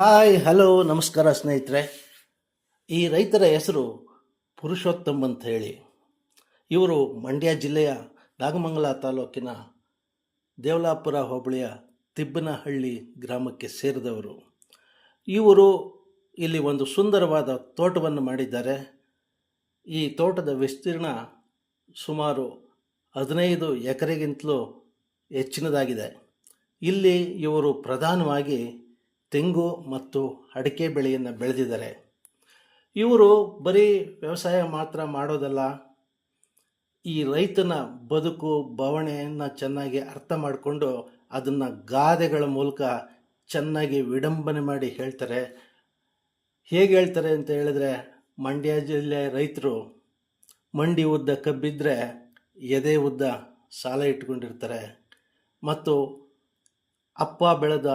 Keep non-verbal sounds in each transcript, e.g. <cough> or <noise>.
Hi, hello, ನಮಸ್ಕಾರ ಸ್ನೇಹಿತರೆ. ಈ ರೈತರ ಹೆಸರು ಪುರುಷೋತ್ತಮ್ ಅಂತ ಹೇಳಿ. ಇವರು ಮಂಡ್ಯ ಜಿಲ್ಲೆಯ ನಾಗಮಂಗಲ ತಾಲೂಕಿನ ದೇವಲಾಪುರ ಹೋಬಳಿಯ ತಿಬ್ಬನಹಳ್ಳಿ ಗ್ರಾಮಕ್ಕೆ ಸೇರಿದವರು. ಇವರು ಇಲ್ಲಿ ಒಂದು ಸುಂದರವಾದ ತೋಟವನ್ನು ಮಾಡಿದ್ದಾರೆ. ಈ ತೋಟದ ವಿಸ್ತೀರ್ಣ ಸುಮಾರು ಹದಿನೈದು ಎಕರೆಗಿಂತಲೂ ಹೆಚ್ಚಿನದಾಗಿದೆ. ಇಲ್ಲಿ ಇವರು ಪ್ರಧಾನವಾಗಿ ತೆಂಗು ಮತ್ತು ಅಡಿಕೆ ಬೆಳೆಯನ್ನು ಬೆಳೆದಿದ್ದಾರೆ. ಇವರು ಬರೀ ವ್ಯವಸಾಯ ಮಾತ್ರ ಮಾಡೋದಲ್ಲ, ಈ ರೈತನ ಬದುಕು ಬವಣೆಯನ್ನು ಚೆನ್ನಾಗಿ ಅರ್ಥ ಮಾಡಿಕೊಂಡು ಅದನ್ನು ಗಾದೆಗಳ ಮೂಲಕ ಚೆನ್ನಾಗಿ ವಿಡಂಬನೆ ಮಾಡಿ ಹೇಳ್ತಾರೆ. ಹೇಗೆ ಹೇಳ್ತಾರೆ ಅಂತ ಹೇಳಿದ್ರೆ, ಮಂಡ್ಯ ಜಿಲ್ಲೆ ರೈತರು ಮಂಡಿ ಉದ್ದ ಕಬ್ಬಿದ್ರೆ ಎದೆ ಉದ್ದ ಸಾಲ ಇಟ್ಕೊಂಡಿರ್ತಾರೆ ಮತ್ತು ಅಪ್ಪ ಬೆಳೆದ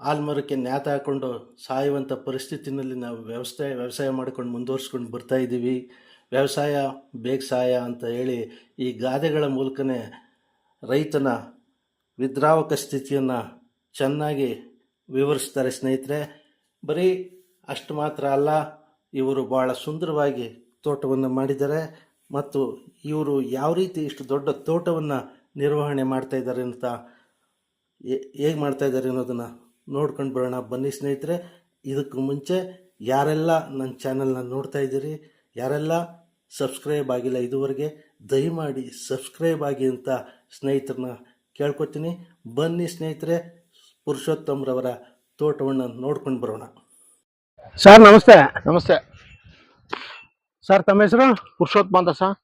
ಆಲ್ಮರಕ್ಕೆ ನ್ಯಾತ ಹಾಕೊಂಡು ಸಾಯುವಂಥ ಪರಿಸ್ಥಿತಿನಲ್ಲಿ ನಾವು ವ್ಯವಸಾಯ ವ್ಯವಸಾಯ ಮಾಡ್ಕೊಂಡು ಮುಂದುವರ್ಸ್ಕೊಂಡು ಬರ್ತಾ ಇದ್ದೀವಿ. ವ್ಯವಸಾಯ ಬೇಗ ಸಹಾಯ ಅಂತ ಹೇಳಿ ಈ ಗಾದೆಗಳ ಮೂಲಕನೇ ರೈತನ ವಿದ್ರಾವಕ ಸ್ಥಿತಿಯನ್ನು ಚೆನ್ನಾಗಿ ವಿವರಿಸ್ತಾರೆ ಸ್ನೇಹಿತರೆ. ಬರೀ ಅಷ್ಟು ಮಾತ್ರ ಅಲ್ಲ, ಇವರು ಭಾಳ ಸುಂದರವಾಗಿ ತೋಟವನ್ನು ಮಾಡಿದ್ದಾರೆ ಮತ್ತು ಇವರು ಯಾವ ರೀತಿ ಇಷ್ಟು ದೊಡ್ಡ ತೋಟವನ್ನು ನಿರ್ವಹಣೆ ಮಾಡ್ತಾ ಇದ್ದಾರೆ ಅಂತ ಹೇಗೆ ಮಾಡ್ತಾ ಇದ್ದಾರೆ ಅನ್ನೋದನ್ನು ನೋಡ್ಕೊಂಡು ಬರೋಣ. ಬನ್ನಿ ಸ್ನೇಹಿತರೆ ಇದಕ್ಕೂ ಮುಂಚೆ ಯಾರೆಲ್ಲ ನನ್ನ ಚಾನಲ್ನ ನೋಡ್ತಾ ಇದ್ದೀರಿ ಯಾರೆಲ್ಲ ಸಬ್ಸ್ಕ್ರೈಬ್ ಆಗಿಲ್ಲ ಇದುವರೆಗೆ ದಯಮಾಡಿ ಸಬ್ಸ್ಕ್ರೈಬ್ ಆಗಿ ಅಂತ ಸ್ನೇಹಿತರನ್ನ ಕೇಳ್ಕೊತೀನಿ. ಬನ್ನಿ ಸ್ನೇಹಿತರೆ ಪುರುಷೋತ್ತಮ್ರವರ ತೋಟವನ್ನು ನೋಡ್ಕೊಂಡು ಬರೋಣ. ಸರ್ ನಮಸ್ತೆ. ನಮಸ್ತೆ. ಸರ್ ತಮ್ಮ ಹೆಸರು? ಪುರುಷೋತ್ತಮ ಅಂತ ಸರ್.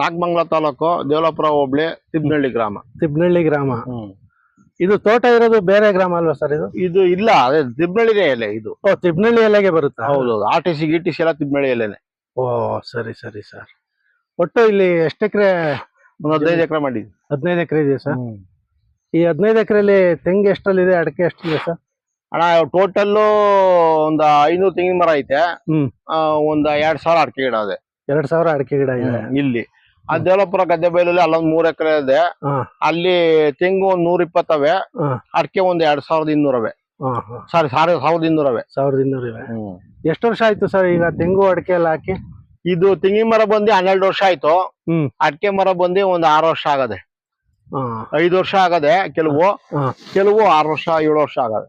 ನಾಗಮಂಗ್ಲ ತಾಲೂಕು ದೇವಲಾಪುರ ಹೋಬಳಿ ತಿಬ್ನಳ್ಳಿ ಗ್ರಾಮ. ತಿಬ್ನಳ್ಳಿ ಗ್ರಾಮ. ಇದು ತೋಟ ಇರೋದು ಬೇರೆ ಗ್ರಾಮ ಅಲ್ವಾ ಸರ್ ಇದು? ಇದು ಇಲ್ಲ ಅದೇ ತಿಬ್ಬಳ್ಳಿ ಎಲೆ ಇದು. ಓ ತಿಬ್ನಳ್ಳಿ ಎಲೆಗೆ ಬರುತ್ತೆ? ಹೌದು ಆರ್ ಟಿ ಸಿ ಗಿ ಟಿ ಸಿ ಎಲ್ಲ ತಿಬ್ನಳ್ಳಿ ಎಲೆನೆ. ಓ ಸರಿ ಸರಿ ಸರ್. ಒಟ್ಟು ಇಲ್ಲಿ ಎಷ್ಟು ಎಕರೆ ಒಂದು ಹದಿನೈದು ಎಕರೆ ಮಾಡಿದ್ವಿ. ಹದಿನೈದು ಎಕರೆ ಇದೆ ಸರ್? ಈ ಹದಿನೈದು ಎಕರೆಯಲ್ಲಿ ತೆಂಗು ಎಷ್ಟಲ್ಲಿದೆ ಅಡಿಕೆ ಎಷ್ಟಿದೆ ಸರ್? ಅಣ್ಣ ಟೋಟಲ್ ಒಂದು ಐನೂರು ತೆಂಗಿನ ಮರ ಐತೆ. ಒಂದು ಎರಡ್ ಸಾವಿರ ಅಡಿಕೆ ಗಿಡ ಇದೆ. ಎರಡ್ ಸಾವಿರ ಅಡಿಕೆ ಗಿಡ ಇದೆ. ಇಲ್ಲಿ. ಆ ದೇವಲಾಪುರ ಗದ್ದೆ ಬೈಲಲ್ಲಿ ಅಲ್ಲೊಂದ್ ಮೂರ್ ಎಕರೆ ಇದೆ. ಅಲ್ಲಿ ತೆಂಗು ಒಂದ್ ನೂರ ಇಪ್ಪತ್ತವೆ. ಅಡಿಕೆ ಒಂದ್ ಎರಡ್ ಸಾವಿರದ ಇನ್ನೂರವೆ. ಸಾರಿ ಸಾರಿ ಸಾವಿರದ ಇನ್ನೂರವೆ. ಸಾವಿರದ ಇನ್ನೂರವೆ. ಎಷ್ಟು ವರ್ಷ ಆಯ್ತು ಸರ್ ಈಗ ತೆಂಗು ಅಡಿಕೆ ಎಲ್ಲ ಹಾಕಿ? ಇದು ತೆಂಗಿನ ಮರ ಬಂದು ಹನ್ನೆರಡು ವರ್ಷ ಆಯ್ತು. ಅಡಕೆ ಅಡಿಕೆ ಮರ ಬಂದು ಒಂದ್ ಆರು ವರ್ಷ ಆಗದೆ. ಐದು ವರ್ಷ ಆಗದೆ ಕೆಲವು. ಕೆಲವು ಆರು ವರ್ಷ ಏಳು ವರ್ಷ ಆಗದೆ.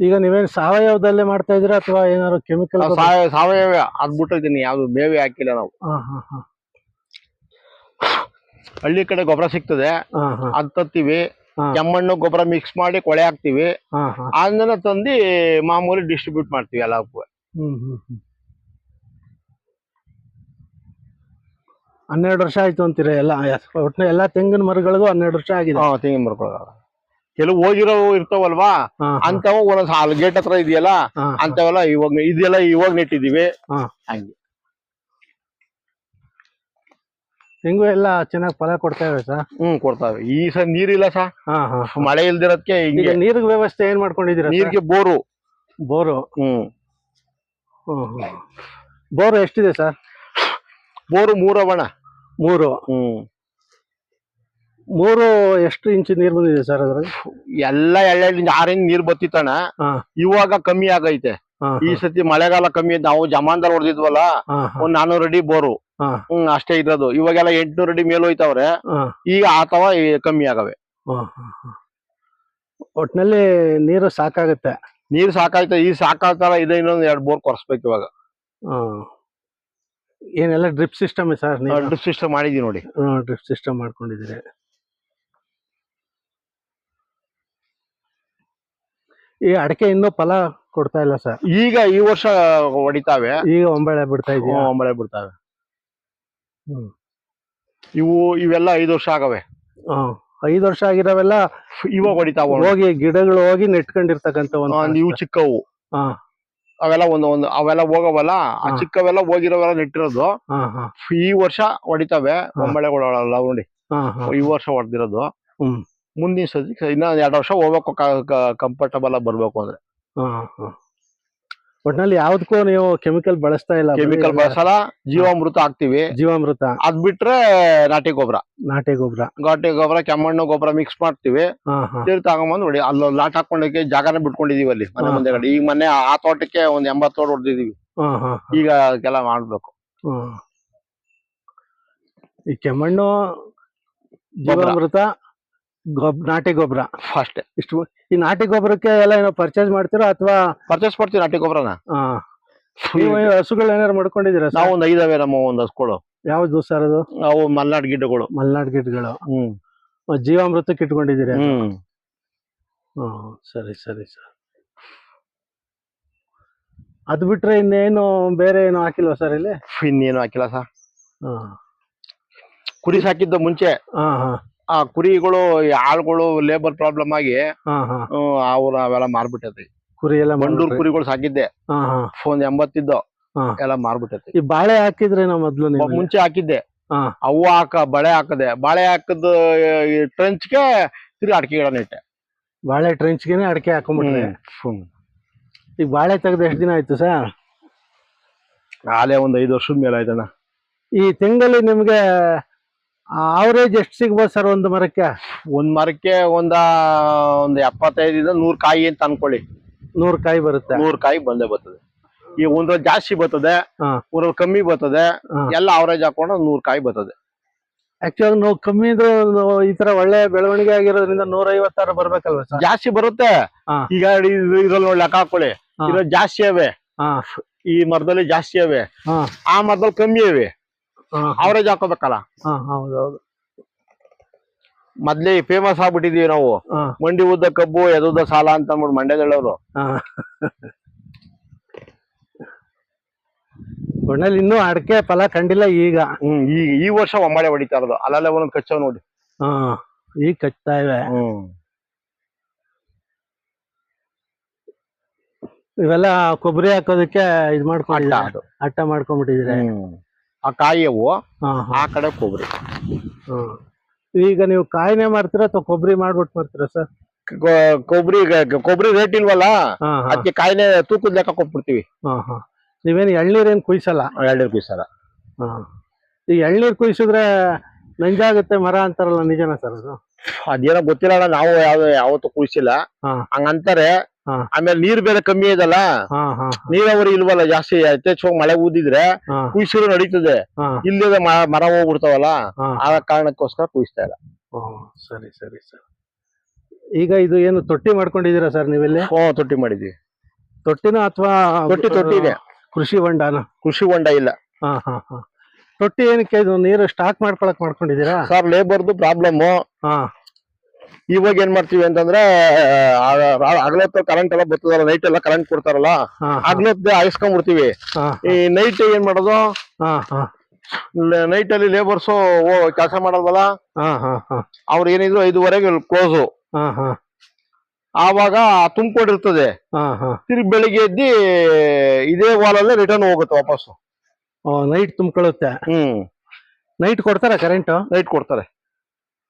ಈಗ ನೀವೇನು ಸಾವಯವದಲ್ಲೇ ಮಾಡ್ತಾ ಇದೀರಾ ಅಥವಾ ಏನಾದ್ರು ಕೆಮಿಕಲ್ ಸಾವಯವ ಸಾವಯವ ಅದ್ ಬಿಟ್ಟಿದ್ದೀನಿ ಯಾವ್ದು ಮೇವಿ ಹಾಕಿಲ್ಲ ನಾವು. ಹಳ್ಳಿ ಕಡೆ ಗೊಬ್ಬರ ಸಿಗ್ತದೆ ಹಾ ಹಾ. ಅದ್ ತತ್ತೀವಿ ಹಾ. ಕೆಮ್ಮಣ್ಣು ಗೊಬ್ಬರ ಮಿಕ್ಸ್ ಮಾಡಿ ಕೊಳೆ ಹಾಕ್ತಿವಿ ಅದನ್ನ ತಂದು ಮಾಮೂಲಿ ಡಿಸ್ಟ್ರಿಬ್ಯೂಟ್ ಮಾಡ್ತೀವಿ ಎಲ್ಲಕ್ಕೂ ಹ್ಮ್ ಹ್ಮ್ ಹ್ಮ್. ಹನ್ನೆರಡು ವರ್ಷ ಆಯ್ತು ಅಂತೀರ ಎಲ್ಲ ಒಟ್ಟಿನ ಎಲ್ಲಾ ತೆಂಗಿನ ಮರಗಳಿಗೂ ಹನ್ನೆರಡು ವರ್ಷ ಆಗಿದೆ. ತೆಂಗಿನ ಮರಗಳು ಕೆಲವು ಹೋಗಿರೋ ಇರ್ತಾವಲ್ವಾ? ಅಂತವ ಒಂದೊಂದ್ ಸಾಲ ಗೇಟ್ ಹತ್ರ ಇದೆಯಲ್ಲ. ಅಂತವೆಲ್ಲ ಇವಾಗ ಇದೆಲ್ಲ ಇವಾಗ ನೆಟ್ಟಿದೀವಿ. ಹಂಗೆ. ತೆಂಗು ಎಲ್ಲ ಚೆನ್ನಾಗಿ ಫಲ ಕೊಡ್ತಾ ಇವೆ ಸರ್. ಹ್ಮ್ ಕೊಡ್ತಾವೆ. ಈ ಸಲ ನೀರಿಲ್ಲ ಸಾ ಹಾ ಹಾ. ಮಳೆ ಇಲ್ದಿರೋದಕ್ಕೆ ಈಗ ಹಿಂಗೆ ವ್ಯವಸ್ಥೆ ಏನ್ ಮಾಡ್ಕೊಂಡಿದ್ದೀರಾ ನೀರಿಗೆ ಬೋರು. ಬೋರು? ಹ್ಮ್. ಬೋರ್ ಹ್ಮ್. ಬೋರು ಎಷ್ಟಿದೆ ಸರ್? ಬೋರು ಮೂರವಣ. ಮೂರು. ಹ್ಮ್. ಮೂರು ಎಷ್ಟು ಇಂಚು ನೀರು ಬಂದಿದೆ ಸರ್ ಅದ್ರಲ್ಲಿ? ಎಲ್ಲ ಎಳ್ಳೆಳ್ಳಿ ಆರ್ ಇಂಚ್ ನೀರ್ ಬತ್ತಿತ್ತಣ ಹಾ. ಇವಾಗ ಕಮ್ಮಿ ಆಗೈತೆ. ಹಾ, ಈ ಸತಿ ಮಳೆಗಾಲ ಕಮ್ಮಿ ನಾವು ಜಮಾನ್ದಾರ್ ಹೊಡೆದಿದ್ವಲ್ಲ ಹಾ, ಹಾ, ಒಂದ್ ನಾನೂರು ಅಡಿ ಬೋರು. ಹಾ. ಹ್ಮ್ ಅಷ್ಟೇ ಇರೋದು ಇವಾಗೆಲ್ಲ ಎಂಟ್ನೂರು ಅಡಿ ಮೇಲ್ ಹೋಯ್ತವ್ರೆ. ಹಾ, ಈಗ ಆತವ ಈ ಕಮ್ಮಿ ಆಗವೆ. ಹಾ, ಹಾ, ಹಾ. ಒಟ್ನಲ್ಲಿ ನೀರು ಸಾಕಾಗುತ್ತೆ. ನೀರ್ ಸಾಕಾಯ್ತ ಈ ಸಾಕಾಗ್ತಾರ ಇದೆ ಇನ್ನೊಂದ್ ಎರಡ್ ಬೋರ್ ಕೊರ್ಸ್ಬೇಕು ಇವಾಗ. ಹಾ. ಏನೆಲ್ಲ ಡ್ರಿಪ್ ಸಿಸ್ಟಮ್ ಸರ್ ನೀವು ಡ್ರಿಪ್ ಸಿಸ್ಟಮ್ ಮಾಡಿದೀವಿ ನೋಡಿ. ಡ್ರಿಪ್ ಸಿಸ್ಟಮ್ ಮಾಡ್ಕೊಂಡಿದ್ದೀರಿ. ಈ ಅಡಕೆ ಇನ್ನೂ ಫಲ ಕೊಡ್ತಾ ಇಲ್ಲ ಸರ್. ಈಗ ಈ ವರ್ಷ ಹೊಡಿತಾವೆ. ಈಗ ಒಂಬಳೆ ಬಿಡ್ತಾ ಇದೀವಿ ಒಂಬಳೆ ಬಿಡ್ತಾವೆ. ಹ್ಮ್. ಇವು ಇವೆಲ್ಲ ಐದು ವರ್ಷ ಆಗವೆ. ಹ್ಮ್. ಐದು ವರ್ಷ ಆಗಿರವೆಲ್ಲ ಇವಾಗ ಹೊಡಿತಾವ ಹೋಗಿ ಗಿಡಗಳು ಹೋಗಿ ನೆಟ್ಕೊಂಡಿರ್ತಕ್ಕಂತ ಒಂದು ಇವು ಚಿಕ್ಕವು. ಹಾ. ಅವೆಲ್ಲ ಒಂದು ಒಂದು ಅವೆಲ್ಲ ಹೋಗವಲ್ಲ ಆ ಚಿಕ್ಕವೆಲ್ಲ ಹೋಗಿರೋವೆಲ್ಲ ನೆಟ್ಟಿರೋದು. ಹಾ ಹಾ. ಈ ವರ್ಷ ಹೊಡಿತಾವೆ ಒಂಬಳೆಗಳಲ್ಲ ನೋಡಿ. ಹಾ ಹಾ. ಈ ವರ್ಷ ಹೊಡೆದಿರೋದು. ಹ್ಮ್. ಮುಂದಿನ ಸತಿ ಇನ್ನ ಎರಡು ವರ್ಷ ಹೋಗ್ಬೇಕು ಕಂಫರ್ಟಬಲ್ ಆಗಿ ಬರ್ಬೇಕು ಅಂದ್ರೆ. ಒಟ್ನಲ್ಲಿ ಯಾವ್ದಕ್ಕೂ ನೀವು ಕೆಮಿಕಲ್ ಬಳಸ್ತಾ ಇಲ್ಲ ಕೆಮಿಕಲ್ ಬಳಸಲ್ಲ ಜೀವಾಮೃತ ಹಾಕ್ತಿವಿ. ಜೀವಾಮೃತ. ಅದ್ ಬಿಟ್ರೆ ನಾಟಿ ಗೊಬ್ಬರ ನಾಟಿ ಗೊಬ್ಬರ ಘಾಟಿ ಗೊಬ್ಬರ ಕೆಮ್ಮಣ್ಣು ಗೊಬ್ಬರ ಮಿಕ್ಸ್ ಮಾಡ್ತೀವಿ. ಹಾ ತಗೊಂಬಂದ್ ನೋಡಿ ಅಲ್ಲಿ ಲಾಟ್ ಹಾಕೊಂಡಕ್ಕೆ ಜಾಗನೇ ಬಿಟ್ಕೊಂಡಿದೀವಿ ಅಲ್ಲಿ ಮನೆ ಮುಂದೆ ಈಗ ಮೊನ್ನೆ ಆ ತೋಟಕ್ಕೆ ಒಂದ್ ಎಂಬತ್ತೋಡ್ ತೋಟ ಹೊಡೆದಿದೀವಿ ಈಗ ಅದಕ್ಕೆಲ್ಲ ಮಾಡ್ಬೇಕು. ಹ್ಮ್. ಈ ಕೆಮ್ಮಣ್ಣು. ಜೀವಾಮೃತ ಗೊಬ್ ನಾಟಿ ಗೊಬ್ಬರ ಫಸ್ಟ್. ಇಷ್ಟು ಈ ನಾಟಿ ಗೊಬ್ಬರಕ್ಕೆ ಎಲ್ಲ ಏನೋ ಪರ್ಚೇಸ್ ಮಾಡ್ತೀರಾ ಅಥವಾ ಪರ್ಚೇಸ್ ಮಾಡ್ತೀವಿ ನಾಟಿ ಗೊಬ್ಬರನ ಹಸುಗಳು ಏನಾರು ಮಾಡ್ಕೊಂಡಿದ್ದೀರಾ ನಾವು ಒಂದು ಐದಾವೆ ನಮ್ಮ ಒಂದ್ ಹಸುಗಳು. ಯಾವ್ದು ಸರ್ ಅದು? ನಾವು ಮಲ್ನಾಡ್ ಗಿಡಗಳು. ಮಲ್ನಾಡ್ ಗಿಡಗಳು. ಹ್ಮ್. ಜೀವಾಮೃತಕ್ಕೆ ಇಟ್ಕೊಂಡಿದ್ದೀರಾ ಹ್ಮ್. ಹ್ಮ್ ಸರಿ ಸರಿ ಸರ್. ಅದು ಬಿಟ್ರೆ ಇನ್ನೇನು ಬೇರೆ ಏನು ಹಾಕಿಲ್ವಾ ಸರ್ ಇಲ್ಲಿ? ಇನ್ನೇನು ಹಾಕಿಲ್ಲ ಸರ್. ಹಾ. ಕುರಿ ಸಾಕಿದ್ದ ಮುಂಚೆ. ಹಾ ಹಾ. ಆ ಕುರಿಗಳು ಈ ಆಳ್ಗಳು ಲೇಬರ್ ಪ್ರಾಬ್ಲಮ್ ಆಗಿ ಹಾ ಹಾ. ಅವ್ರು ಅವೆಲ್ಲ ಮಾರ್ಬಿಟ್ಟೈತಿ ಕುರಿ ಎಲ್ಲ ಮಂಡೂರ್? ಕುರಿಗಳು ಸಾಕಿದ್ದೆ. ಹಾ ಹಾ. ಒಂದ್ ಎಂಬತ್ತಿದ್ದು ಹಾ. ಎಲ್ಲ ಮಾರ್ಬಿಟ್ಟೈತಿ ಈ ಬಾಳೆ ಹಾಕಿದ್ರೆ ನಾ ಮೊದ್ಲು ನೀವು ಮುಂಚೆ ಹಾಕಿದ್ದೆ. ಹಾ. ಅವು ಹಾಕ ಬಳೆ ಹಾಕದೆ. ಬಾಳೆ ಹಾಕದ ಟ್ರೆಂಚ್ಗೆ ತಿರ್ಗಿ ಅಡಿಕೆ ಇಟ್ಟೆ ನೆಟ್ಟೆ. ಬಾಳೆ ಟ್ರೆಂಚ್ಗೆನೆ ಅಡಿಕೆ ಹಾಕೊಂಡ್ಬಿಟ್ರೆ ಹ್ಮ್. ಈಗ ಬಾಳೆ ತೆಗ್ದು ಎಷ್ಟು ದಿನ ಆಯ್ತು ಸರ್? ಆಲೆ ಒಂದ್ ಐದು ವರ್ಷದ ಮೇಲೆ ಆಯ್ತಣ್ಣ. ಈ ತಿಂಗಳಲ್ಲಿ ನಿಮ್ಗೆ ಅವರೇಜ್ ಎಷ್ಟು ಸಿಗ್ಬೋದು ಸರ್ ಒಂದು ಮರಕ್ಕೆ? ಒಂದ್ ಮರಕ್ಕೆ ಒಂದ ಒಂದ್ ಎಪ್ಪತ್ತೈದಿಂದ ನೂರ್ ಕಾಯಿ ಅಂತ ಅನ್ಕೊಳ್ಳಿ. ನೂರು ಕಾಯಿ ಬರುತ್ತೆ. ನೂರ್ ಕಾಯಿ ಬಂದೇ ಬರ್ತದೆ. ಈ ಒಂದ್ರಲ್ಲಿ ಜಾಸ್ತಿ ಬರ್ತದೆ ಹಾ. ಒಂದ್ರಲ್ಲಿ ಕಮ್ಮಿ ಬರ್ತದೆ ಹಾ. ಎಲ್ಲ ಅವರೇಜ್ ಹಾಕೊಂಡು ನೂರ್ ಕಾಯಿ ಬರ್ತದೆ. ಆಕ್ಚುಲಿ ನಾವು ಕಮ್ಮಿ ನಾವು ಈ ತರ ಒಳ್ಳೆ ಬೆಳವಣಿಗೆ ಆಗಿರೋದ್ರಿಂದ ನೂರ ಐವತ್ತಾರು ಬರ್ಬೇಕಲ್ವಾ ಸರ್ ಜಾಸ್ತಿ ಬರುತ್ತೆ. ಹಾ. ಈಗ ಇದರಲ್ಲಿ ಇದ್ರಲ್ಲಿ ನೋಡಿ ಲೆಕ್ಕ ಹಾಕೊಳ್ಳಿ. ಹಾ. ಇದ್ರಲ್ಲಿ ಜಾಸ್ತಿ ಅವೆ. ಹಾ. ಈ ಮರದಲ್ಲಿ ಜಾಸ್ತಿ ಅವೆ. ಹಾ. ಆ ಮರದಲ್ಲಿ ಕಮ್ಮಿ ಅವೆ. ಅವರೇಜ್ ಹಾಕೋಬೇಕಲ್ಲ? ಹಾ ಹೌದೌದು. ಮೊದ್ಲೇ ಫೇಮಸ್ ಆಗ್ಬಿಟ್ಟಿದೀವಿ ನಾವು. ಮಂಡಿ ಉದ್ದ ಕಬ್ಬು ಎದುದ್ದ ಸಾಲ ಅಂತ ಅಂದ್ಬಿಟ್ಟು ಮಂಡ್ಯದಳ್ಳವರು ಒಣ್ಣಲ್ಲಿ ಇನ್ನೂ ಅಡಕೆ ಫಲ ಕಂಡಿಲ್ಲ ಈಗ. ಹ್ಮ್ ಈ ಈ ವರ್ಷ ಒಮ್ಮಳೆ ಹೊಡಿತಾ ಇರೋದು. ಅಲ್ಲಲ್ಲೇ ಒಂದೊಂದು ಕಚ್ಚೋ ನೋಡಿ. ಹಾ ಈಗ ಕಚ್ತಾ ಇವೆ. ಹ್ಮ್. ಇವೆಲ್ಲ ಕೊಬ್ಬರಿ ಹಾಕೋದಕ್ಕೆ ಇದ್ ಮಾಡ್ಕೊಂಡ ಅದು. ಅಟ್ಟ ಮಾಡ್ಕೊಂಡ್ಬಿಟ್ಟಿದ್ರೆ ಹ್ಮ್. ಆ ಕಾಯಿ ಅವು ಆ ಕಡೆ ಕೊಬ್ಬರಿ ಹಾ. ಈಗ ನೀವು ಕಾಯಿನೇ ಮಾಡ್ತೀರಾ ಅಥವಾ ಕೊಬ್ಬರಿ ಮಾಡ್ಬಿಟ್ಟು ಮಾಡ್ತೀರಾ ಸರ್? ಕೊಬ್ಬರಿ ಕೊಬ್ಬರಿ ರೇಟ್ ಇಲ್ವಲ್ಲ? ಅದಕ್ಕೆ ಕಾಯಿನೇ ತೂಕದ ಲೆಕ್ಕ ಕೊಟ್ಬಿಡ್ತೀವಿ. ನೀವೇನು ಎಳ್ನೀರೇನು ಕುಯ್ಸಲ್ಲ? ಎಳ್ನೀರು ಕುಯ್ಸಲ್ಲ. ಈ ಎಳ್ನೀರ್ ಕುಯ್ಸಿದ್ರೆ ನಂಜಾಗುತ್ತೆ ಮರ ಅಂತಾರಲ್ಲ ನಿಜನಾ ಸರ್ ಅದು? ಅದೇನೋ ಗೊತ್ತಿಲ್ಲ ನಾವು ಯಾವ ಯಾವತ್ತು ಕುಯ್ಸಿಲ್ಲ. ಹಂಗಂತಾರೆ. ಆಮೇಲೆ ನೀರ್ ಬೇರೆ ಕಮ್ಮಿ ಇದಲ್ಲ? ನೀರಾವರಿ ಇಲ್ವಲ್ಲ ಜಾಸ್ತಿ? ಯಥೇಚ್ಛವಾಗಿ ಮಳೆ ಊದಿದ್ರೆ ಕುಯ್ಸಿರು ನಡೀತದೆ. ಇಲ್ಲದ ಮರ ಹೋಗ್ಬಿಡ್ತಾವಲ್ಲ? ಆ ಕಾರಣಕ್ಕೋಸ್ಕರ ಕುಯ್ಸ್ತಾ ಇಲ್ಲ. ಸರಿ ಸರಿ ಸರ್. ಈಗ ಇದು ಏನು ತೊಟ್ಟಿ ಮಾಡ್ಕೊಂಡಿದೀರಾ ಸರ್ ನೀವೆಲ್ಲಿ? ಹ್ಞೂ ತೊಟ್ಟಿ ಮಾಡಿದ್ವಿ. ತೊಟ್ಟಿನ ಅಥವಾ ತೊಟ್ಟಿ ತೊಟ್ಟಿ ಇದೆ. ಕೃಷಿ ಹೊಂಡನ? ಕೃಷಿ ಹೊಂಡ ಇಲ್ಲ. ಹಾ ಹಾ ಹಾ. ತೊಟ್ಟಿ ಏನಕ್ಕೆ ಇದು ನೀರು ಸ್ಟಾಕ್ ಮಾಡ್ಕೊಳಕ್ ಮಾಡ್ಕೊಂಡಿದೀರಾ ಸರ್ ಲೇಬರ್ದು ಪ್ರಾಬ್ಲಮ್ ಹಾ. ಇವಾಗ ಏನ್ ಮಾಡ್ತೀವಿ ಅಂತಂದ್ರೆ ಹಗಲೊತ್ತು ಕರೆಂಟ್ ಎಲ್ಲ ಬರ್ತದಲ್ಲ ನೈಟ್ ಎಲ್ಲ ಕರೆಂಟ್ ಕೊಡ್ತಾರಲ್ಲ ಹಗಲೊತ್ತು ಹಾಯಿಸ್ಕೊಂಡ್ಬಿಡ್ತೀವಿ. ಈ ನೈಟ್ ಏನ್ ಮಾಡೋದು? ನೈಟ್ ಅಲ್ಲಿ ಲೇಬರ್ಸ್ ಕೆಲಸ ಮಾಡಲ್ವಲ್ಲ ಹಾ ಹಾ ಹಾ. ಅವ್ರು ಏನಿದ್ರು ಐದುವರೆಗೆ ಕ್ಲೋಸು ಹಾ ಹಾ. ಆವಾಗ ತುಂಬಿಕೊಂಡಿರ್ತದೆ ಹಾ ಹಾ. ತಿರ್ಗಿ ಬೆಳಿಗ್ಗೆ ಎದ್ದಿ ಇದೇ ವಾಲಲ್ಲೇ ರಿಟರ್ನ್ ಹೋಗುತ್ತೆ ವಾಪಸ್ಸು. ನೈಟ್ ತುಂಬಿಕೊಳ್ಳುತ್ತೆ. ಹ್ಮ್. ನೈಟ್ ಕೊಡ್ತಾರೆ ಕರೆಂಟ್ ನೈಟ್ ಕೊಡ್ತಾರೆ.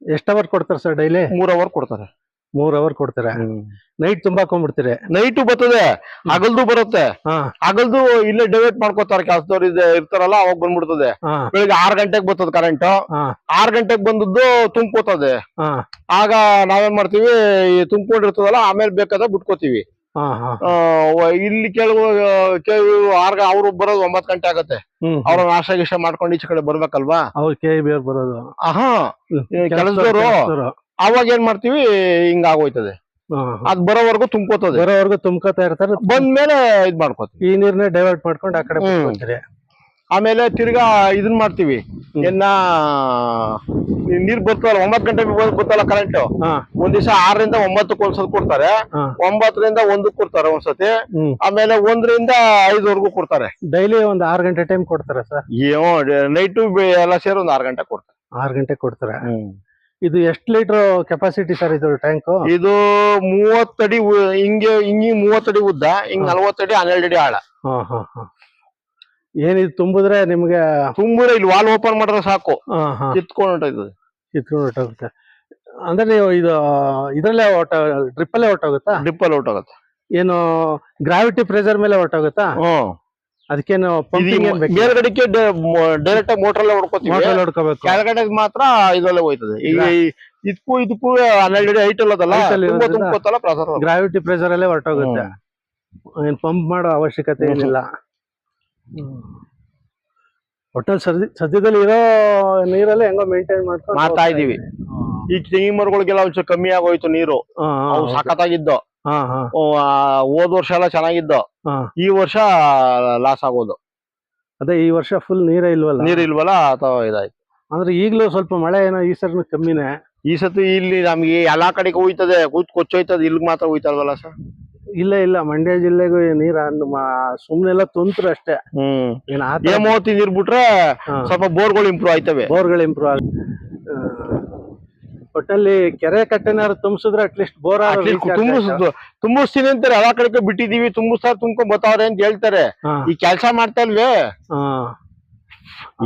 ಎಷ್ಟು ಅವರ್ ಕೊಡ್ತಾರೆ ಸರ್ ಡೈಲಿ ಮೂರ್ ಅವರ್ ಕೊಡ್ತಾರೆ. ಮೂರ್ ಅವರ್ ಕೊಡ್ತಾರೆ. ನೈಟ್ ತುಂಬಾ ಹಾಕೊಂಡ್ಬಿಡ್ತಾರೆ. ನೈಟು ಬರ್ತದೆ. ಹಗಲ್ದು ಬರುತ್ತೆ. ಹಗಲ್ದು ಇಲ್ಲೇ ಡೈವರ್ಟ್ ಮಾಡ್ಕೋತಾರೆ ಕೆಲಸದವ್ರು ಇರ್ತಾರಲ್ಲ ಅವಾಗ ಬಂದ್ಬಿಡ್ತದೆ. ಬೆಳಿಗ್ಗೆ ಆರ್ ಗಂಟೆಗೆ ಬರ್ತದೆ ಕರೆಂಟ್ ಆರ್ ಗಂಟೆಗೆ ಬಂದದ್ದು ತುಂಬ್ಕೋತದೆ. ಹಾ. ಆಗ ನಾವೇನ್ ಮಾಡ್ತೀವಿ ತುಂಬ್ಕೊಂಡಿರ್ತದಲ್ಲ ಆಮೇಲೆ ಬೇಕಾದಾಗ ಬಿಟ್ಕೋತೀವಿ. ಇಲ್ಲಿ ಕೆಲವು ಕೆಲವು ಆರ್ಗ ಅವ್ರು ಬರೋದು ಒಂಬತ್ ಗಂಟೆ ಆಗತ್ತೆ. ಅವ್ರ ನಾಶ ಗಿಷ್ಟ ಮಾಡ್ಕೊಂಡು ಈಚೆ ಕಡೆ ಬರ್ಬೇಕಲ್ವಾ? ಬರೋದು. ಆಹಾ ಕೆಲ್ಸದವ್ರು. ಅವಾಗ ಏನ್ ಮಾಡ್ತೀವಿ ಹಿಂಗ ಆಗೋಯ್ತದೆ. ಹಾ, ಹಾ. ಅದ್ ಬರೋವರೆಗೂ ತುಂಬ್ಕೋತದೆ. ಬರೋವರೆಗೂ ತುಂಬ್ಕೋತಾ ಇರ್ತಾರೆ. ಬಂದ್ಮೇಲೆ ಇದ್ ಮಾಡ್ಕೋತೀವಿ. ಈ ನೀರ್ನ ಡೈವರ್ಟ್ ಮಾಡ್ಕೊಂಡು ಆ ಕಡೆ. ಆಮೇಲೆ ತಿರ್ಗಾ ಇದನ್ ಮಾಡ್ತೀವಿ. ಇನ್ನ ನೀರ್ ಬರ್ತವಲ್ಲ ಒಂಬತ್ ಗಂಟೆ ಬರ್ತಲ್ಲ ಕರೆಂಟ್ ಒಂದ್ ದಿವಸ ಆರರಿಂದ ಒಂಬತ್ತಕ್ಕೆ ಒಂದ್ಸತಿ ಕೊಡ್ತಾರೆ. ಒಂಬತ್ತರಿಂದ ಒಂದಕ್ಕೆ ಕೊಡ್ತಾರೆ ಒಂದ್ಸತಿ ಆಮೇಲೆ ಒಂದರಿಂದ ಐದುವರೆಗೂ ಕೊಡ್ತಾರೆ. ಡೈಲಿ ಒಂದ್ ಆರ್ ಗಂಟೆ ಟೈಮ್ ಕೊಡ್ತಾರೆ ಸರ್ ಏನೋ ನೈಟು ಎಲ್ಲ ಸೇರಿ ಒಂದ್ ಆರು ಗಂಟೆ ಕೊಡ್ತಾರೆ. ಆರ್ ಗಂಟೆ ಕೊಡ್ತಾರೆ? ಇದು ಎಷ್ಟು ಲೀಟರ್ ಕೆಪಾಸಿಟಿ ಸರ್ ಇದು ಟ್ಯಾಂಕ್ ಇದು ಮೂವತ್ತಡಿ ಹಿಂಗೆ ಹಿಂಗಿ ಮೂವತ್ತಡಿ ಉದ್ದ ಹಿಂಗ್. ನಲ್ವತ್ತಡಿ ಹನ್ನೆರಡು ಅಡಿ ಆಳ. ಹಾ ಹಾ ಹಾ. ಏನಿದು ತುಂಬಿದ್ರೆ ನಿಮ್ಗೆ ತುಂಬಿದ್ರೆ ಇಲ್ಲಿ ವಾಲ್ ಓಪನ್ ಮಾಡಿದ್ರೆ ಸಾಕು. ಕಿತ್ಕೊಂಡು ಹೊರ್ಟೋಗುತ್ತೆ. ಅಂದ್ರೆ ನೀವು ಇದು ಇದ್ರಲ್ಲೇ ಹೊಟ್ಟ ಡ್ರಿಪ್ಪಲ್ಲೇ ಹೊಟ್ಟೋಗುತ್ತಾ ಡ್ರಿಪ್ಪಲ್ಲಿ ಹೊಟ್ಟೋಗುತ್ತೆ ಏನು ಗ್ರಾವಿಟಿ ಪ್ರೆಷರ್ ಮೇಲೆ ಹೊರಟೋಗುತ್ತಾ? ಅದಕ್ಕೇನು ಮೇಲ್ಗಡೆ ಮೇಲ್ಗಡೆಗೆ ಡೈರೆಕ್ಟ್ ಆಗಿ ಮೋಟರ್ ಅಲ್ಲೇ ಹೊಡ್ಕೋತೀವಿ. ಮೋಟರ್ ಹೊಡ್ಕೋಬೇಕು. ಕೆಳಗಡೆ ಮಾತ್ರ ಇದರಲ್ಲೇ ಹೋಯ್ತದೆ. ಈಗ ಇದಕ್ಕೂ ಇದಕ್ಕೂ ಹನ್ನೆರಡು ಹೈಟ್ ಅಲ್ಲದಲ್ಲ ಗ್ರಾವಿಟಿ ಪ್ರೆಷರ್ ಅಲ್ಲೇ ಹೊರಟೋಗುತ್ತೆ. ಏನ್ ಪಂಪ್ ಮಾಡೋ ಅವಶ್ಯಕತೆ. ಏನಿಲ್ಲ. ಒಟ್ಟಲ್ಲಿ ಸದ್ಯ ಸದ್ಯದಲ್ಲಿ ಇರೋ ನೀರಲ್ಲೇ ಹೆಂಗೋ ಮೇಂಟೈನ್ ಮಾಡ್ಕೊಂಡು ಮಾಡ್ತಾ ಇದೀವಿ ಈ ತೆಂಗಿನ ಮರಗಳಿಗೆಲ್ಲ ಒಂಚೂರು ಕಮ್ಮಿ ಆಗೋಯ್ತು ನೀರು. ಹಾ, ಹಾ, ಅವು ಸಖತ್ತಾಗಿದ್ದು ಹಾ, ಹಾ, ಆ, ಹೋದ್ ವರ್ಷ ಎಲ್ಲ ಚೆನ್ನಾಗಿದ್ದು. ಹಾ. ಈ ವರ್ಷ ಲಾಸ್ ಆಗೋದು. ಅದೇ ಈ ವರ್ಷ ಫುಲ್ ನೀರೇ ಇಲ್ವಲ್ಲ? ನೀರ್ ಇಲ್ವಲ್ಲ ಅಥವಾ ಇದಾಯ್ತು. ಅಂದ್ರೆ ಈಗಲೂ ಸ್ವಲ್ಪ ಮಳೆ ಏನೋ ಈ ಸರ್ ಕಮ್ಮಿನೇ. ಈ ಸತಿ ಇಲ್ಲಿ ನಮ್ಗೆ ಎಲ್ಲಾ ಕಡೆಗೆ ಹೋಯ್ತದೆ ಕೂತ್ ಕೊಚ್ಚೋಯ್ತದೆ ಇಲ್ಲಿಗೆ ಮಾತ್ರ ಹೋಯ್ತಲ್ವಲ್ಲ ಸರ್? ಇಲ್ಲ ಇಲ್ಲ. ಮಂಡ್ಯ ಜಿಲ್ಲೆಗೂ ನೀರ ಸುಮ್ನೆಲ್ಲ ತುಂತರು ಅಷ್ಟೇ. ಹ್ಮ್. ಏನ್ ಆ ಹೇಮಾವತಿ ನೀರ್ ಬಿಟ್ರೆ ಸ್ವಲ್ಪ ಬೋರ್ಗಳು ಇಂಪ್ರೂವ್ ಆಯ್ತವೆ. ಬೋರ್ಗಳು ಇಂಪ್ರೂವ್ ಆಗ ಒಟ್ಟಲ್ಲಿ ಕೆರೆ ಕಟ್ಟೆನಾರು ತುಂಬಿಸಿದ್ರೆ ಅಟ್ಲೀಸ್ಟ್ ಬೋರ್ ತುಂಬಿಸ್ ತುಂಬಿಸ್ತೀನಿ ಅಂತಾರೆ. ಆ ಕಡೆಗೆ ಬಿಟ್ಟಿದೀವಿ ತುಂಬಿಸ್ತಾರ ತುಂಬ್ಕೊಂಡ್ ಬರ್ತಾವ್ರೆ ಅಂತ ಹೇಳ್ತಾರೆ. ಈ ಕೆಲ್ಸ ಮಾಡ್ತಾ ಇಲ್ವೇ?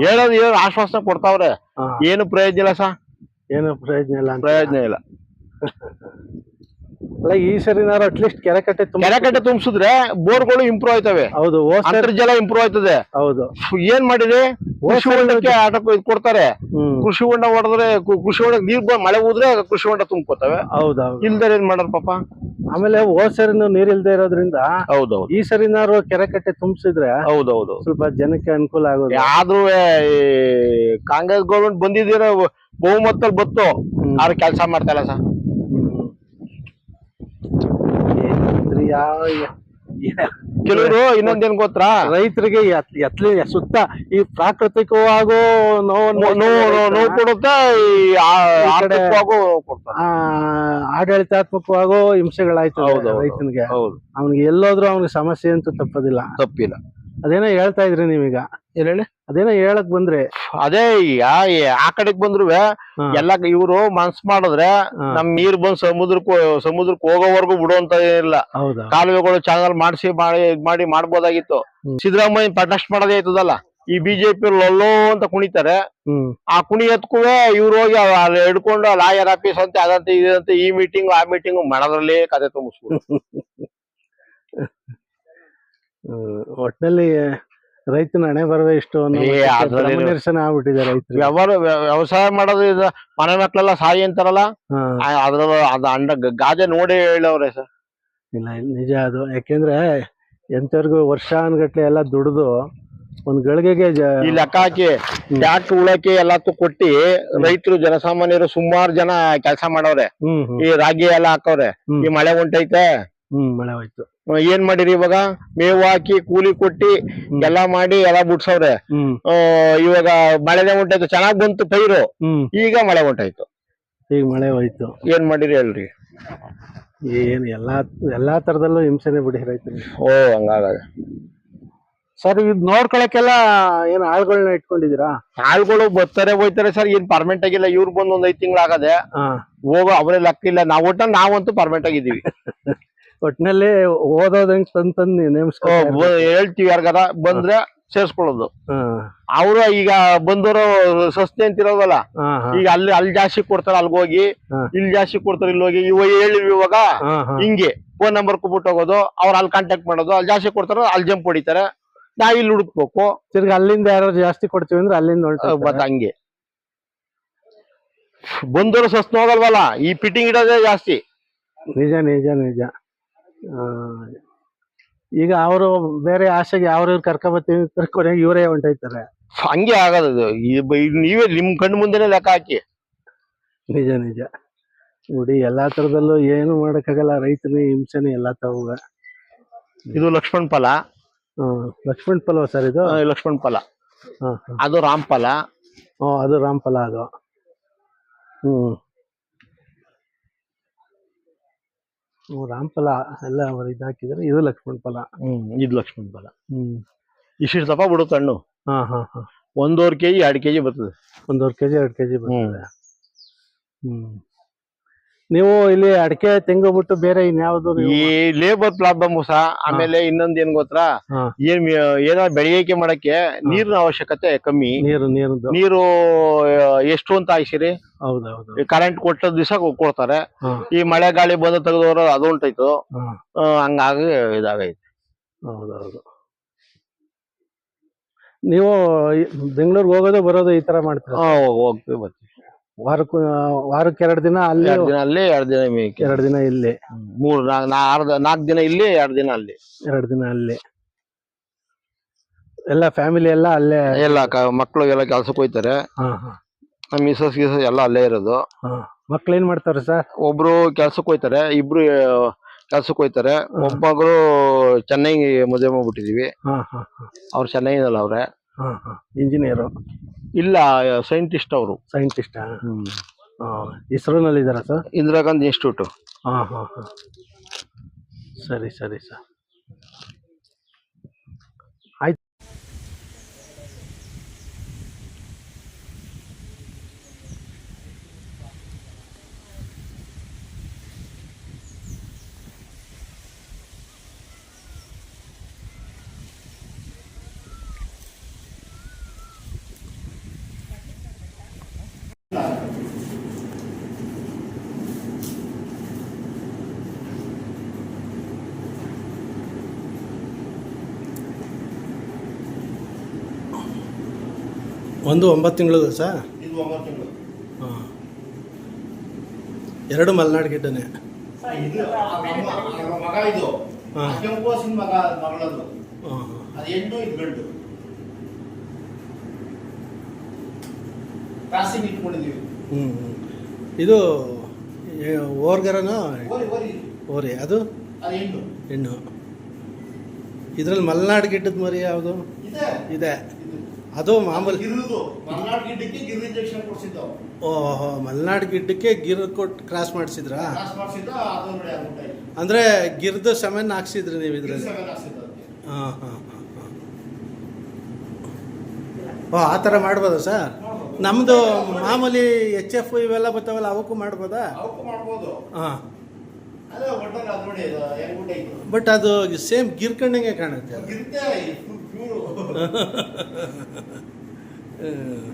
ಹೇಳೋದು ಹೇಳಿ ಆಶ್ವಾಸನೆ ಕೊಡ್ತಾವ್ರೆ. ಏನು ಪ್ರಯೋಜನ ಇಲ್ಲ ಸಾ ಏನು ಪ್ರಯೋಜನ ಇಲ್ಲ ಅಂತ. ಪ್ರಯೋಜನ ಇಲ್ಲ. <laughs> ಅಲ್ಲ ಈ ಸರಿನಾರು ಅಟ್ಲೀಸ್ಟ್ ಕೆರೆ ಕಟ್ಟೆ ತುಂಬ ಕೆರೆಕಟ್ಟೆ ತುಂಬಿಸಿದ್ರೆ ಬೋರ್ಗಳು ಇಂಪ್ರೂವ್ ಆಯ್ತವೆ. ಹೌದು ಅಂತರ್ಜಲ ಇಂಪ್ರೂವ್ ಆಯ್ತದೆ. ಹೌದು. ಏನ್ ಮಾಡಿದ್ರಿ ಕೃಷಿ ಹೊಂಡಕ್ಕೆ ಆಟ ಕೊಡ್ತಾರೆ. ಕೃಷಿ ಹೊಂಡ ಹೊಡೆದ್ರೆ ಕೃಷಿ ಹೊಂಡ ನೀರ್ ಮಳೆ ಹೋದ್ರೆ ಕೃಷಿ ಹೊಂಡ ತುಂಬ್ಕೋತವೆ. ಹೌದೌದು. ಇಲ್ದಾರ ಏನ್ ಮಾಡಾರ ಪಾಪ? ಆಮೇಲೆ ಹೋದ್ ನೀರ್ ಇಲ್ದೆ ಇರೋದ್ರಿಂದ ಹೌದೌದು. ಈ ಸರಿನಾರು ಕೆರೆ ಕಟ್ಟೆ ತುಂಬಿಸಿದ್ರೆ ಹೌದೌದು. ಸ್ವಲ್ಪ ಜನಕ್ಕೆ ಅನುಕೂಲ ಆಗೋದು. ಆದ್ರೂ ಕಾಂಗ್ರೆಸ್ ಗೌರ್ಮೆಂಟ್ ಬಂದಿದ್ದೀರ ಬಹುಮತದಲ್ಲಿ ಬತ್ತು? ಯಾರು ಅವ್ರು ಕೆಲಸ ಮಾಡ್ತಾ ಇಲ್ಲ ಸರ್ ಏನಿದ್ರಿ ಯಾವ ಕೆಲವರು ಇನ್ನೊಂದೇನ್ ಗೊತ್ತಾ? ರೈತರಿಗೆ ಎತ್- ಎತ್ಲಿ ಸುತ್ತ ಈ ಪ್ರಾಕೃತಿಕವಾಗೂ ನೋವು ನೋವು ಕೊಡುತ್ತೆ ಆಡಳಿತಾತ್ಮಕವಾಗೂ ಹಿಂಸೆಗಳಾಯ್ತು. ರೈತನಿಗೆ. ಹೌದು. ಅವ್ನಿಗೆ ಎಲ್ಲೋದ್ರೂ ಅವ್ನಿಗೆ ಸಮಸ್ಯೆ ಅಂತೂ ತಪ್ಪದಿಲ್ಲ. ತಪ್ಪಿಲ್ಲ. ಅದೇನೋ ಹೇಳ್ತಾ ಇದ್ರಿ ನೀವೀಗ? ಹೇಳಿ? ಅದೇನೋ ಹೇಳಕ್ ಬಂದ್ರೆ. ಅದೇ ಆ ಕಡೆಗ್ ಬಂದ್ರು ಎಲ್ಲ ಇವರು ಮನ್ಸ್ ಮಾಡಿದ್ರೆ. ನಮ್ ನೀರ್ ಬಂದ್ ಸಮುದ್ರಕ್ಕೆ ಸಮುದ್ರಕ್ಕೆ ಹೋಗೋವರೆಗೂ ಬಿಡುವಂತ ಏನಿಲ್ಲ. ಹೌದಾ? ಕಾಲುವೆಗಳು ಚಾನಲ್ ಮಾಡಿಸಿ ಮಾಡಿ ಇದ್ ಮಾಡಿ ಮಾಡ್ಬೋದಾಗಿತ್ತು. ಸಿದ್ದರಾಮಯ್ಯ ಪ್ರೊಟೆಸ್ಟ್ ಮಾಡೋದೇ ಆಯ್ತದಲ್ಲ ಈ ಬಿಜೆಪಿ ಲೊಲ್ಲೋ ಅಂತ ಕುಣಿತಾರೆ. ಆ ಕುಣಿ ಎತ್ಕುವೆ ಇವ್ರು ಹೋಗಿ ಅಲ್ಲಿ ಹಿಡ್ಕೊಂಡು ಲಾಯರ್ ಆಫೀಸ್ ಅಂತ ಅದಂತ ಇದಂತ ಈ ಮೀಟಿಂಗ್ ಆ ಮೀಟಿಂಗ್ ಮಾಡೋದ್ರಲ್ಲಿ ಕತೆ ತುಂಬಿಸ್ಬೋದು. <laughs> ಒಟ್ನಲ್ಲಿ ರೈತನ ಹಣೆ ಬರವೇ ಇಷ್ಟು ನಿರ್ಸನ ಆಗ್ಬಿಟ್ಟಿದೆ ರೈತರು. ವ್ಯವಹಾರ ವ್ಯವಸಾಯ ಮಾಡೋದು ಇದು ಮನೆ ಮಕ್ಕಳೆಲ್ಲ ಸಾಯಿ ಅಂತಾರಲ್ಲ? ಅದ ಅಂಡ ಗಾಜೆ ನೋಡಿ ಹೇಳವ್ರೆ ಸರ್. ಇಲ್ಲ ನಿಜ ಅದು. ಯಾಕೆಂದ್ರೆ ಎಂತವ್ರಿಗೂ ವರ್ಷಾನ್ಗಟ್ಲೆ ಎಲ್ಲ ದುಡ್ದು ಒಂದ್ ಗಳಿಗೆಗೆ ಈ ಲೆಕ್ಕ ಹಾಕಿ ಟ್ಯಾಕ್ಟ್ ಉಳಕ್ಕೆ ಎಲ್ಲ ಕೊಟ್ಟಿ ರೈತರು ಜನಸಾಮಾನ್ಯರು ಸುಮಾರು ಜನ ಕೆಲಸ ಮಾಡವ್ರೆ. ಈ ರಾಗಿ ಎಲ್ಲ ಹಾಕವ್ರೆ. ಈ ಮಳೆ ಹೊಂಟೈತೆ. ಹ್ಮ್ ಮಳೆ ಹೋಯ್ತು. ಏನ್ ಮಾಡಿರಿ ಇವಾಗ? ಮೇವು ಹಾಕಿ ಕೂಲಿ ಕೊಟ್ಟಿ ಎಲ್ಲಾ ಮಾಡಿ ಎಲ್ಲಾ ಬಿಡ್ಸವ್ರೆ ಇವಾಗ ಮಳೆನೇ ಉಂಟಾಯ್ತು ಚೆನ್ನಾಗ್ ಬಂತು ಪೈರು. ಈಗ ಮಳೆ ಉಂಟಾಯ್ತು. ಈಗ ಮಳೆ ಹೋಯ್ತು. ಏನ್ ಮಾಡಿರಿ ಹೇಳ್ರಿ? ಏನ್ ಎಲ್ಲಾ ಎಲ್ಲಾ ತರದಲ್ಲೂ ಹಿಂಸೆನೆ ಬಿಡಿ ರೈತರಿಗೆ ಓ ಹಂಗಾಗ ಸರ್ ಇದ್ ನೋಡ್ಕೊಳಕ್ಕೆಲ್ಲ ಏನ್ ಆಳ್ಗಳನ್ನ ಇಟ್ಕೊಂಡಿದೀರಾ ಆಳ್ಗಳು ಬರ್ತಾರೆ ಹೋಯ್ತಾರೆ ಸರ್. ಏನ್ ಪರ್ಮನೆಂಟ್ ಆಗಿಲ್ಲ. ಇವ್ರು ಬಂದ್ ಒಂದ್ ಐದ್ ತಿಂಗಳಾಗದೆ ಹೋಗೋ ಅವರೇ ಲೆಕ್ಕ ಇಲ್ಲ. ನಾವ್ ಒಟ್ಟ ನಾವಂತೂ ಪರ್ಮನೆಂಟ್ ಆಗಿದ್ದೀವಿ. <laughs> ಒಟ್ನಲ್ಲಿ ಓದೋದಂಗ್ ತಂದ್ ತಂದ್ ಓ, ನೇಮಿಸ್ಕೊ ಬ- ಹೇಳ್ತೀವಿ ಯಾರ್ಗಾರ ಬಂದ್ರೆ ಸೇರ್ಸ್ಕೊಳ್ಳೋದು. ಅವರು ಈಗ ಬಂದವರು ಸಸ್ತೆ ಅಂತಿರೋದಲ್ಲ? ಈಗ ಅಲ್ಲಿ ಅಲ್ಲಿ ಜಾಸ್ತಿ ಕೊಡ್ತಾರೆ ಅಲ್ಲಿ ಹೋಗಿ. ಹಾ. ಇಲ್ಲಿ ಜಾಸ್ತಿ ಕೊಡ್ತಾರೆ ಇಲ್ಲಿ ಹೋಗಿ. ಇವಾಗ ಹೇಳಿವಿ ಇವಾಗ ಹಿಂಗೆ. ಫೋನ್ ನಂಬರ್ ಕೊಟ್ಬಿಟ್ಟು ಹೋಗೋದು ಅವ್ರು ಅಲ್ಲಿ ಕಾಂಟ್ಯಾಕ್ಟ್ ಮಾಡೋದು. ಅಲ್ಲಿ ಜಾಸ್ತಿ ಕೊಡ್ತಾರ ಅಲ್ಲಿ ಜಂಪ್ ಹೊಡಿತಾರೆ. ನಾ ಇಲ್ಲಿ ಹುಡುಕ್ಬೇಕು. ತಿರ್ಗಿ ಅಲ್ಲಿಂದ ಯಾರು ಜಾಸ್ತಿ ಕೊಡ್ತೀವಿ ಅಂದ್ರೆ ಅಲ್ಲಿಂದ ಹಂಗೆ. ಬಂದವರು ಸಸ್ತ ಹೋಗಲ್ವಲ್ಲ? ಈ ಫಿಟ್ಟಿಂಗ್ ಇಡೋದೇ ಜಾಸ್ತಿ. ನಿಜ ನಿಜ ನಿಜ. ಈಗ ಅವರು ಬೇರೆ ಆಸೆಗೆ ಅವ್ರ ಕರ್ಕೊಬತ್ತೀವಿ ಕೊನೆಗೆ ಇವರೇ ಹೊಂಟೈತಾರೆ ಹಂಗೆ ಆಗೋದು ಇದು. ಈಗ ನೀವೇ ನಿಮ್ ಕಣ್ಣು ಮುಂದೆನೆ ಲೆಕ್ಕ ಹಾಕಿ. ನಿಜ ನಿಜ. ನೋಡಿ ಎಲ್ಲಾ ತರದಲ್ಲೂ ಏನು ಮಾಡಕ್ಕಾಗಲ್ಲ. ರೈತನೇ ಹಿಂಸೆನೆ ಎಲ್ಲಾ ತಾವು ಇದು ಲಕ್ಷ್ಮಣ್ ಫಲ. ಲಕ್ಷ್ಮಣ್ ಫಲ ಸರ್ ಇದು? ಆ, ಲಕ್ಷ್ಮಣ್ ಫಲ. ಅದು ರಾಮ್ ಫಲ. ಅದು ರಾಮ್ಫಲ ಅದು. ಹ್ಮ್. ಹ್ಮ್, ರಾಮ್ಫಲ ಎಲ್ಲ ಅವರು ಇದಾಕಿದ್ರೆ ಇದು ಲಕ್ಷ್ಮಣ್ ಫಲ. ಹ್ಮ್ ಇದು ಲಕ್ಷ್ಮಣ್ ಫಲ. ಹ್ಮ್. ಇಷ್ಟು ದಪ್ಪ ಬಿಡುತ್ತೆ ಹಣ್ಣು ಹಾ ಹಾ ಹಾ. ಒಂದೂವರೆ ಕೆಜಿ ಎರಡು ಕೆಜಿ ಬರ್ತದೆ. ಒಂದೂವರೆ ಕೆಜಿ ಎರಡು ಕೆಜಿ. ಬರ್ತದೆ. ಹ್ಮ್. ನೀವು ಇಲ್ಲಿ ಅಡಿಕೆ ತೆಂಗು ಬಿಟ್ಟು ಬೇರೆ ಇನ್ಯಾವ್ದು ನೀವು ಈ ಲೇಬರ್ ಪ್ರಾಬ್ಲಮ್ ಸಹ ಆಮೇಲೆ ಇನ್ನೊಂದ್ ಏನ್ ಗೊತ್ತಾ? ಹಾ. ಏನ್ ಏನೋ ಬೆಳೆಯಕ್ಕೆ ಮಾಡಕ್ಕೆ ನೀರಿನ ಅವಶ್ಯಕತೆ ಕಮ್ಮಿ. ನೀರು ನೀರು. ನೀರು ಆ, ಎಷ್ಟು ಅಂತ ಹಾಕ್ಸಿರಿ? ಹೌದೌದು. ಕರೆಂಟ್ ಕೊಟ್ಟ ದಿವಸ ಕೊಡ್ತಾರೆ. ಹಾ. ಈ ಮಳೆ ಗಾಳಿ ಬಂದ ತೆಗೆದವರು ಅದು ಉಂಟಾಯ್ತು ಹಾ. ಆ, ಹಂಗಾಗಿ ಇದಾಗೈತೆ. ಹೌದೌದು. ನೀವು ಬೆಂಗಳೂರಿಗೆ ಹೋಗೋದು ಬರೋದು ಈ ತರ ಮಾಡ್ತೀರಾ? ಹಾ ಹೋಗ್ತೀವಿ ಬರ್ತೀವಿ ವಾರಕ್ಕೆ ವಾರಕ್ಕೆ ಎರಡು ದಿನ ಅಲ್ಲಿ ಎರಡು ದಿನ ಅಲ್ಲಿ ಎರಡು ದಿನ ಮೇಕೆ. ಎರಡು ದಿನ ಇಲ್ಲಿ. ಮೂರು ನಾಲ್ಕು ನಾಲ್ಕು ದಿನ ಇಲ್ಲಿ ಎರಡು ದಿನ ಅಲ್ಲಿ. ಎರಡು ದಿನ ಅಲ್ಲಿ. ಎಲ್ಲ ಫ್ಯಾಮಿಲಿ ಎಲ್ಲ ಅಲ್ಲೇ ಎಲ್ಲ ಮಕ್ಕಳು ಎಲ್ಲ ಕೆಲ್ಸಕ್ಕೆ ಹೋಯ್ತಾರೆ. ಹಾ ಹಾ. ನಮ್ಮ ಮಿಸಸ್ ಗಿಸಸ್ ಎಲ್ಲ ಅಲ್ಲೇ ಇರೋದು. ಹಾ ಮಕ್ಳು ಏನ್ ಮಾಡ್ತಾರೆ ಸರ್? ಒಬ್ರು ಕೆಲ್ಸಕ್ಕೆ ಹೋಯ್ತಾರೆ ಇಬ್ರು ಕೆಲ್ಸಕ್ಕೆ ಹೋಯ್ತಾರೆ. ಒಬ್ಬೊಬ್ರು ಚೆನ್ನೈ ಮದುವೆ ಮಾಡ್ಬಿಟ್ಟಿದೀವಿ. ಹಾ ಹಾ ಹಾ. ಅವ್ರು ಚೆನ್ನೈನಲ್ಲ ಅವ್ರೆ. ಹಾ ಹಾ. ಇಂಜಿನಿಯರು ಇಲ್ಲ ಸೈಂಟಿಸ್ಟ್ ಅವರು. ಸೈಂಟಿಸ್ಟ್ ಇಸ್ರೋನಲ್ಲಿ ಇದ್ದಾರಾ ಸರ್? ಇಂದಿರಾ ಗಾಂಧಿ ಇನ್ಸ್ಟಿಟ್ಯೂಟ್ ಹಾ ಹಾ ಹಾ. ಸರಿ ಸರಿ ಸರ್ ಆಯ್ತು ಒಂದು ಒಂಬತ್ತು ತಿಂಗಳು. ಸರ್ ಹಾಂ. ಎರಡು ಮಲೆನಾಡು ಗಿಡ್ಡನೆ. ಮಗ ಇದು. ಹಾ. ಕೆಂಪೋಸಿನ ಮಗ ಮಗಳದು. ಹಾಂ ಹಾಂ. ಅದು ಹೆಣ್ಣು ಇದು ಗಂಡು. ಕ್ರಾಸಿಂಗ್ ಇಟ್ಕೊಂಡಿದೀವಿ ಹ್ಞೂ ಹ್ಞೂ ಇದು ಏ- ಓರ್ಗರನೋ? ಓರಿ ಓರಿ. ಓರಿ ಅದು? ಅದು ಹೆಣ್ಣು. ಹೆಣ್ಣು. ಇದರಲ್ಲಿ ಮಲೆನಾಡು ಗಿಡ್ಡದ ಮರಿ ಯಾವುದು? ಇದು. ಅದು ಮಾಮೂಲಿ ಓಹೋ ಮಲ್ನಾಡ್ ಗಿಡ್ಡಕ್ಕೆ ಗಿರು ಇಂಜೆಕ್ಷನ್ ಕೊಡ್ಸಿದ್ದು ಓಹೋ ಮಲೆನಾಡು ಗಿಡ್ಡಕ್ಕೆ ಗಿರ್ ಕೊಟ್ಟು ಕ್ರಾಸ್ ಮಾಡಿಸಿದ್ರ? ಅಂದರೆ ಗಿರ್ದು ಸಮಯನ ಹಾಕ್ಸಿದ್ರಿ ನೀವು ಇದರಲ್ಲಿ? ಹಾಂ ಹಾಂ ಹಾಂ ಹಾಂ. ಓ ಆ ಥರ ಮಾಡ್ಬೋದಾ ಸರ್? ನಮ್ಮದು ಮಾಮೂಲಿ ಎಚ್ ಎಫ್ ಇವೆಲ್ಲ ಬರ್ತಾವಲ್ಲ ಅವಕ್ಕೂ ಮಾಡ್ಬೋದಾ? ಹಾಂ. ಬಟ್ ಅದು ಸೇಮ್ ಗಿರ್ಕಂಡಂಗೆ ಕಾಣುತ್ತೆ ಅದು ಗಿರುತ್ತೆ ಪ್ಯೂರು ಹ್ಮ್.